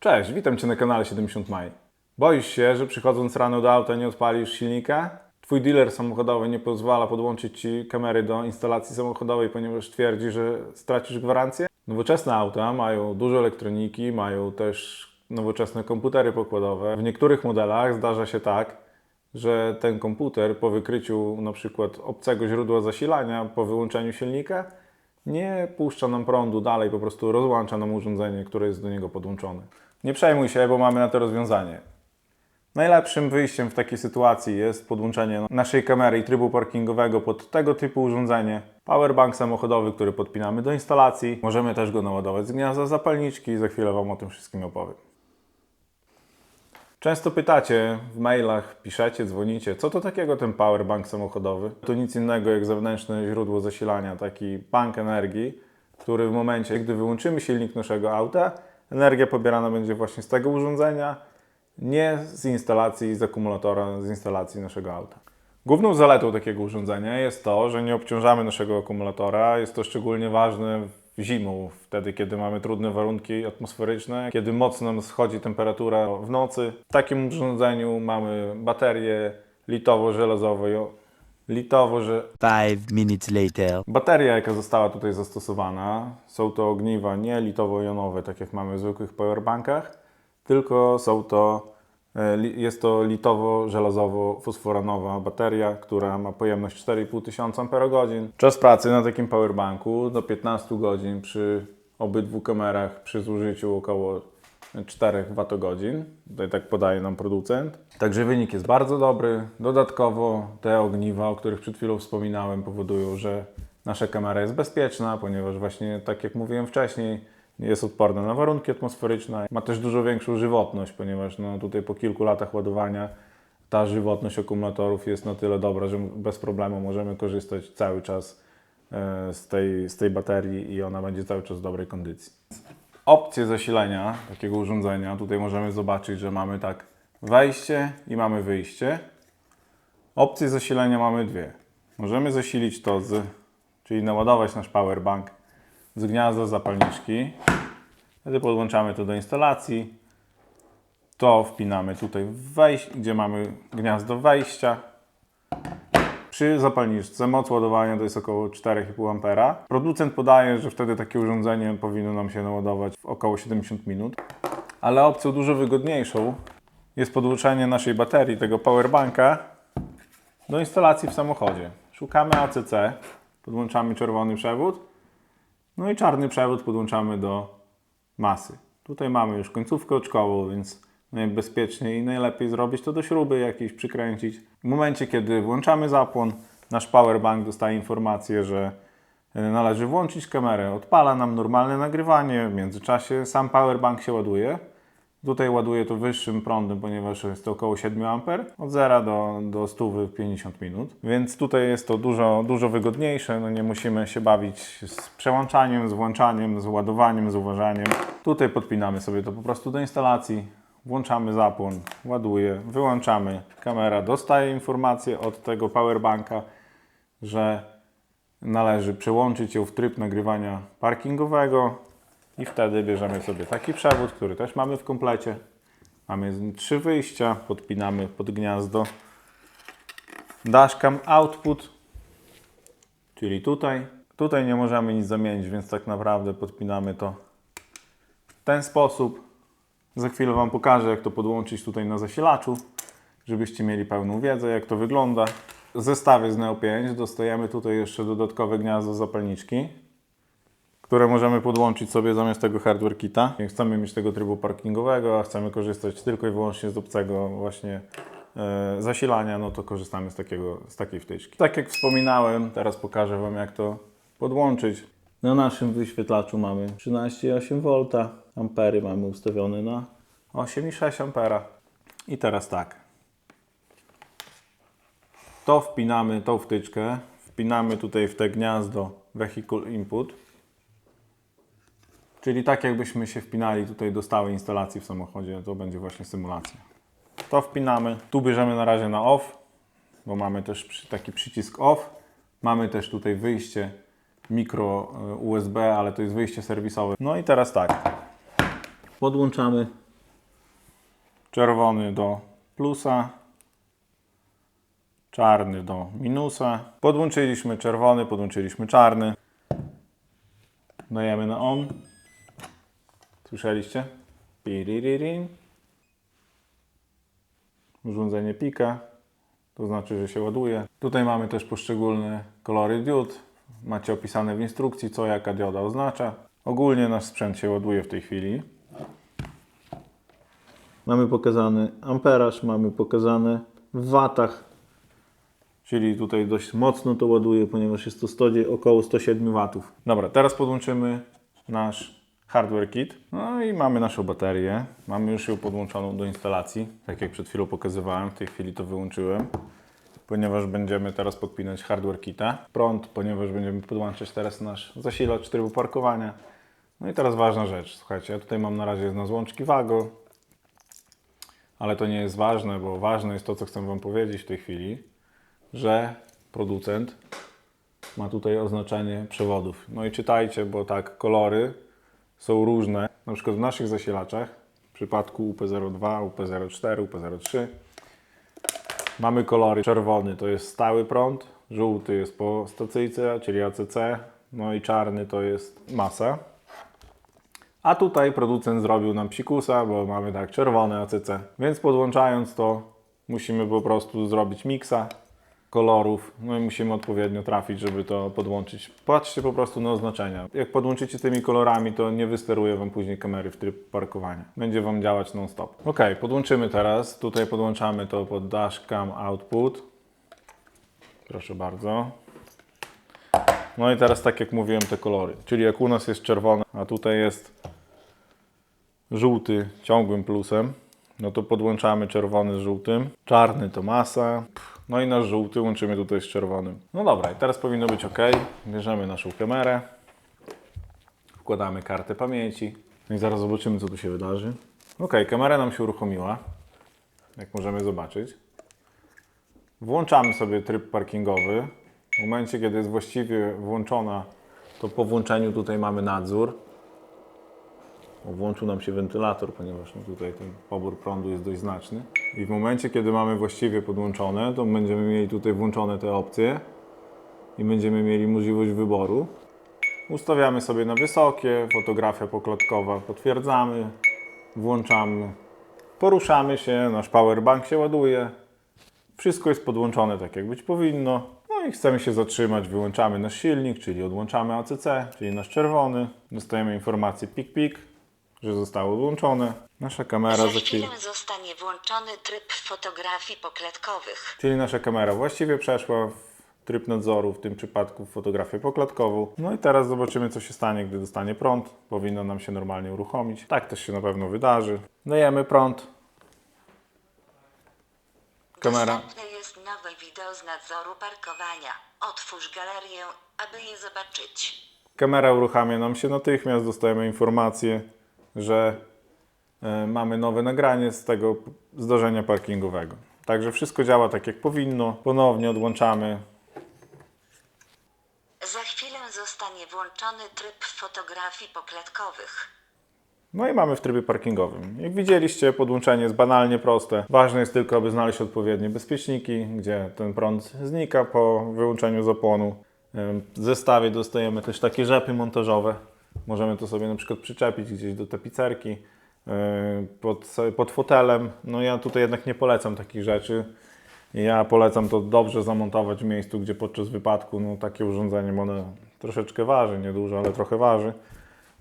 Cześć, witam Cię na kanale 70 Maj. Boisz się, że przychodząc rano do auta nie odpalisz silnika? Twój dealer samochodowy nie pozwala podłączyć Ci kamery do instalacji samochodowej, ponieważ twierdzi, że stracisz gwarancję? Nowoczesne auta mają dużo elektroniki, mają też nowoczesne komputery pokładowe. W niektórych modelach zdarza się tak, że ten komputer po wykryciu przykład obcego źródła zasilania, po wyłączeniu silnika, nie puszcza nam prądu dalej, po prostu rozłącza nam urządzenie, które jest do niego podłączone. Nie przejmuj się, bo mamy na to rozwiązanie. Najlepszym wyjściem w takiej sytuacji jest podłączenie naszej kamery i trybu parkingowego pod tego typu urządzenie. Powerbank samochodowy, który podpinamy do instalacji. Możemy też go naładować z gniazda zapalniczki i za chwilę Wam o tym wszystkim opowiem. Często pytacie w mailach, piszecie, dzwonicie, co to takiego ten powerbank samochodowy? To nic innego jak zewnętrzne źródło zasilania, taki bank energii, który w momencie, gdy wyłączymy silnik naszego auta, energia pobierana będzie właśnie z tego urządzenia, nie z instalacji, z akumulatora, z instalacji naszego auta. Główną zaletą takiego urządzenia jest to, że nie obciążamy naszego akumulatora. Jest to szczególnie ważne w zimą, wtedy kiedy mamy trudne warunki atmosferyczne, kiedy mocno nam schodzi temperatura w nocy. W takim urządzeniu mamy baterię litowo-żelazową, litowo że Five minutes later. Bateria, jaka została tutaj zastosowana, są to ogniwa nie litowo-jonowe, tak jak mamy w zwykłych powerbankach, tylko są to, e, li- jest to litowo-żelazowo-fosforanowa bateria, która ma pojemność 4,5 tysiąca Ah. Czas pracy na takim powerbanku do 15 godzin przy obydwu kamerach przy zużyciu około 4 Wh. Tutaj tak podaje nam producent. Także wynik jest bardzo dobry. Dodatkowo te ogniwa, o których przed chwilą wspominałem, powodują, że nasza kamera jest bezpieczna, ponieważ właśnie tak jak mówiłem wcześniej, jest odporna na warunki atmosferyczne. Ma też dużo większą żywotność, ponieważ no, tutaj po kilku latach ładowania ta żywotność akumulatorów jest na tyle dobra, że bez problemu możemy korzystać cały czas e, z tej, z tej baterii i ona będzie cały czas w dobrej kondycji. Opcje zasilania takiego urządzenia. Tutaj możemy zobaczyć, że mamy tak wejście i mamy wyjście. Opcje zasilania mamy dwie. Możemy zasilić to z, czyli naładować nasz powerbank z gniazda zapalniczki. Wtedy podłączamy to do instalacji. To wpinamy tutaj gdzie mamy gniazdo wejścia. Przy zapalniczce moc ładowania to jest około 4,5 A. Producent podaje, że wtedy takie urządzenie powinno nam się naładować w około 70 minut. Ale opcją dużo wygodniejszą jest podłączenie naszej baterii, tego powerbanka, do instalacji w samochodzie. Szukamy ACC, podłączamy czerwony przewód, no i czarny przewód podłączamy do masy. Tutaj mamy już końcówkę oczkową, więc najbezpieczniej i najlepiej zrobić to do śruby jakiejś przykręcić. W momencie, kiedy włączamy zapłon, nasz powerbank dostaje informację, że e, należy włączyć kamerę. Odpala nam normalne nagrywanie, w międzyczasie sam powerbank się ładuje. Tutaj ładuje to wyższym prądem, ponieważ jest to około 7 A, od 0 do, do 100 w 50 minut. Więc tutaj jest to dużo, dużo wygodniejsze, no nie musimy się bawić z przełączaniem, z włączaniem, z ładowaniem, z uważaniem. Tutaj podpinamy sobie to po prostu do instalacji, włączamy zapłon, ładuje, wyłączamy. Kamera dostaje informację od tego powerbanka, że należy przełączyć ją w tryb nagrywania parkingowego i wtedy bierzemy sobie taki przewód, który też mamy w komplecie. Mamy trzy wyjścia, podpinamy pod gniazdo dashcam output, czyli tutaj. Tutaj nie możemy nic zamienić, więc tak naprawdę podpinamy to w ten sposób. Za chwilę Wam pokażę, jak to podłączyć tutaj na zasilaczu, żebyście mieli pełną wiedzę, jak to wygląda. W zestawie z Neo 5 dostajemy tutaj jeszcze dodatkowe gniazdo zapalniczki, które możemy podłączyć sobie zamiast tego hardware kita. Jak chcemy mieć tego trybu parkingowego, a chcemy korzystać tylko i wyłącznie z obcego właśnie e, zasilania, no to korzystamy z, takiego, z takiej wtyczki. Tak jak wspominałem, teraz pokażę Wam jak to podłączyć. Na naszym wyświetlaczu mamy 13,8 V, ampery mamy ustawione na 8,6 ampera. I teraz tak. To wpinamy, tą wtyczkę, wpinamy tutaj w te gniazdo Vehicle Input. Czyli tak jakbyśmy się wpinali tutaj do stałej instalacji w samochodzie, to będzie właśnie symulacja. To wpinamy, tu bierzemy na razie na off, bo mamy też taki przycisk off. Mamy też tutaj wyjście mikro e, USB, ale to jest wyjście serwisowe. No i teraz tak, podłączamy czerwony do plusa, czarny do minusa. Podłączyliśmy czerwony, podłączyliśmy czarny. Dajemy na on. Słyszeliście? Piriririn. Urządzenie pika. To znaczy, że się ładuje. Tutaj mamy też poszczególne kolory diod. Macie opisane w instrukcji, co jaka dioda oznacza. Ogólnie nasz sprzęt się ładuje w tej chwili. Mamy pokazany amperaż, mamy pokazane w watach. Czyli tutaj dość mocno to ładuje, ponieważ jest to 100, około 107 watów. Dobra, teraz podłączymy nasz hardware kit. No i mamy naszą baterię. Mamy już ją podłączoną do instalacji. Tak jak przed chwilą pokazywałem, w tej chwili to wyłączyłem. Ponieważ będziemy teraz podpinać hardware kita. Prąd, ponieważ będziemy podłączać teraz nasz zasilacz trybu parkowania. No i teraz ważna rzecz. Słuchajcie, ja tutaj mam na razie na złączki Wago. Ale to nie jest ważne, bo ważne jest to, co chcę Wam powiedzieć w tej chwili, że producent ma tutaj oznaczenie przewodów. No i czytajcie, bo tak, kolory są różne. Na przykład w naszych zasilaczach, w przypadku UP02, UP04, UP03, mamy kolory. Czerwony to jest stały prąd, żółty jest po stacyjce, czyli ACC, no i czarny to jest masa. A tutaj producent zrobił nam psikusa, bo mamy tak czerwone ACC. Więc podłączając to musimy po prostu zrobić miksa kolorów, no i musimy odpowiednio trafić, żeby to podłączyć. Patrzcie po prostu na oznaczenia. Jak podłączycie tymi kolorami, to nie wysteruje Wam później kamery w tryb parkowania. Będzie Wam działać non-stop. Ok, podłączymy teraz. Tutaj podłączamy to pod dashcam output. Proszę bardzo. No i teraz tak jak mówiłem te kolory. Czyli jak u nas jest czerwone, a tutaj jest żółty ciągłym plusem, no to podłączamy czerwony z żółtym. Czarny to masa. No i nasz żółty łączymy tutaj z czerwonym. No dobra, i teraz powinno być ok. Bierzemy naszą kamerę. Wkładamy kartę pamięci. No i zaraz zobaczymy, co tu się wydarzy. Ok, kamera nam się uruchomiła. Jak możemy zobaczyć. Włączamy sobie tryb parkingowy. W momencie, kiedy jest właściwie włączona, to po włączeniu tutaj mamy nadzór. Włączył nam się wentylator, ponieważ no tutaj ten pobór prądu jest dość znaczny. I w momencie, kiedy mamy właściwie podłączone, to będziemy mieli tutaj włączone te opcje i będziemy mieli możliwość wyboru. Ustawiamy sobie na wysokie, fotografia poklatkowa potwierdzamy, włączamy, poruszamy się, nasz powerbank się ładuje, wszystko jest podłączone tak jak być powinno. No i chcemy się zatrzymać, wyłączamy nasz silnik, czyli odłączamy ACC, czyli nasz czerwony. Dostajemy informację pik pik, że zostało odłączone. Nasza kamera Za chwilę zostanie włączony tryb fotografii poklatkowych. Czyli nasza kamera właściwie przeszła w tryb nadzoru, w tym przypadku w fotografię poklatkową. No i teraz zobaczymy, co się stanie, gdy dostanie prąd. Powinno nam się normalnie uruchomić. Tak też się na pewno wydarzy. Dajemy prąd. Kamera. Dostępne jest nowe wideo z nadzoru parkowania. Otwórz galerię, aby je zobaczyć. Kamera uruchamia nam się natychmiast, dostajemy informację, że e, mamy nowe nagranie z tego zdarzenia parkingowego. Także wszystko działa tak jak powinno. Ponownie odłączamy. Za chwilę zostanie włączony tryb fotografii poklatkowych. No i mamy w trybie parkingowym. Jak widzieliście, podłączenie jest banalnie proste. Ważne jest tylko, aby znaleźć odpowiednie bezpieczniki, gdzie ten prąd znika po wyłączeniu zapłonu. Ym, W zestawie dostajemy też takie rzepy montażowe. Możemy to sobie na przykład przyczepić gdzieś do tapicerki, yy, pod, pod fotelem. No ja tutaj jednak nie polecam takich rzeczy. Ja polecam to dobrze zamontować w miejscu, gdzie podczas wypadku no, takie urządzenie one troszeczkę waży, niedużo, ale trochę waży.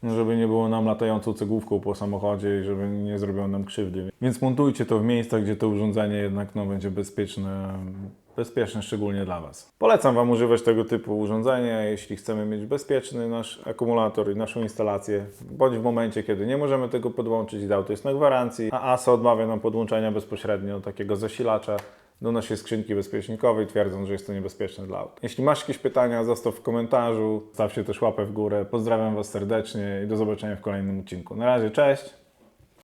No, żeby nie było nam latającą cegłówką po samochodzie i żeby nie zrobiło nam krzywdy. Więc montujcie to w miejscach, gdzie to urządzenie jednak no, będzie bezpieczne, bezpieczne szczególnie dla Was. Polecam Wam używać tego typu urządzenia, jeśli chcemy mieć bezpieczny nasz akumulator i naszą instalację, bądź w momencie, kiedy nie możemy tego podłączyć auto jest na gwarancji, a ASA odmawia nam podłączenia bezpośrednio takiego zasilacza do naszej skrzynki bezpiecznikowej, twierdząc, że jest to niebezpieczne dla aut. Jeśli masz jakieś pytania, zostaw w komentarzu, stawcie też łapę w górę. Pozdrawiam Was serdecznie i do zobaczenia w kolejnym odcinku. Na razie, cześć!